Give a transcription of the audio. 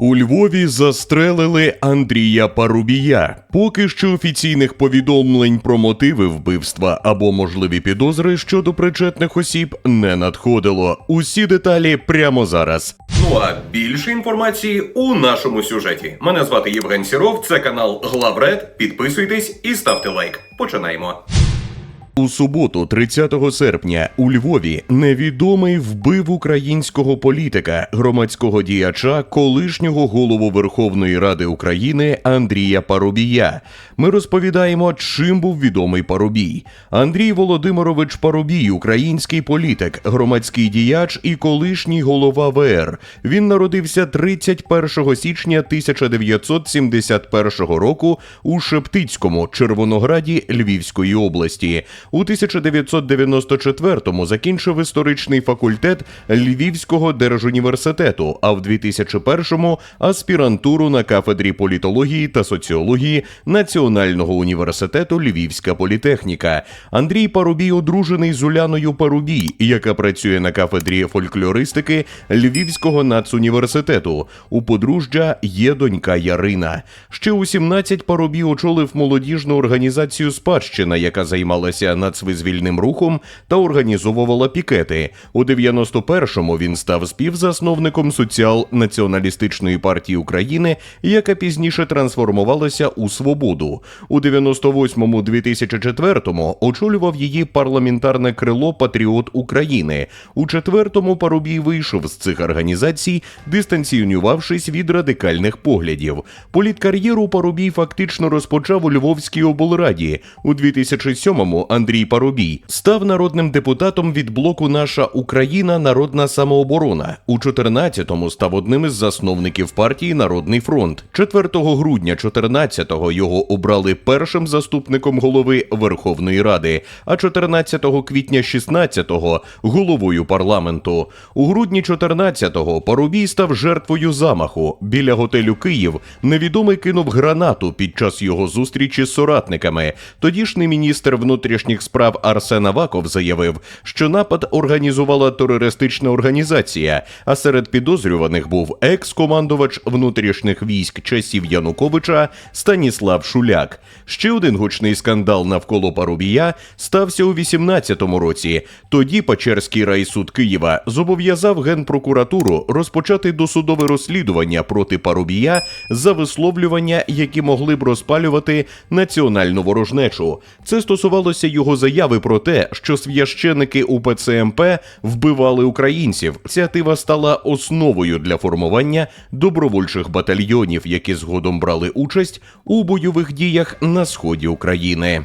У Львові застрелили Андрія Парубія. Поки що офіційних повідомлень про мотиви вбивства або можливі підозри щодо причетних осіб не надходило. Усі деталі прямо зараз. Ну а більше інформації у нашому сюжеті. Мене звати Євген Сіров, це канал Главред. Підписуйтесь і ставте лайк. Починаємо. У суботу, 30 серпня, у Львові невідомий вбив українського політика, громадського діяча, колишнього голову Верховної Ради України Андрія Парубія. Ми розповідаємо, чим був відомий Парубій. Андрій Володимирович Парубій, український політик, громадський діяч і колишній голова ВР. Він народився 31 січня 1971 року у Шептицькому, Червонограді Львівської області. У 1994-му закінчив історичний факультет Львівського держуніверситету, а в 2001-му аспірантуру на кафедрі політології та соціології Національного університету Львівська політехніка. Андрій Парубій одружений з Уляною Парубій, яка працює на кафедрі фольклористики Львівського нацуніверситету. У подружжя є донька Ярина. Ще у 17 Парубій очолив молодіжну організацію Спадщина, яка займалася нацвизвільним рухом та організовувала пікети. У 91-му він став співзасновником соціал-націоналістичної партії України, яка пізніше трансформувалася у свободу. У 98-му 2004-му очолював її парламентарне крило Патріот України. У четвертому Парубій вийшов з цих організацій, дистанціонувавшись від радикальних поглядів. Політкар'єру Парубій фактично розпочав у Львовській облраді. У 2007-му Андрій Парубій став народним депутатом від блоку Наша Україна Народна самооборона. У 14-му став одним із засновників партії Народний фронт. 4 грудня 14-го його обрали першим заступником голови Верховної Ради, а 14 квітня 16-го головою парламенту. У грудні 14-го Парубій став жертвою замаху. Біля готелю Київ невідомий кинув гранату під час його зустрічі з соратниками. Тодішній міністр внутрішніх справ Арсен Аваков заявив, що напад організувала терористична організація, а серед підозрюваних був екс-командувач внутрішніх військ часів Януковича Станіслав Шуляк. Ще один гучний скандал навколо Парубія стався у 18-му році. Тоді Печерський райсуд Києва зобов'язав генпрокуратуру розпочати досудове розслідування проти Парубія за висловлювання, які могли б розпалювати національну ворожнечу. Це стосувалося його заяви про те, що священики УПЦ МП вбивали українців. Ініціатива стала основою для формування добровольчих батальйонів, які згодом брали участь у бойових діях на сході України.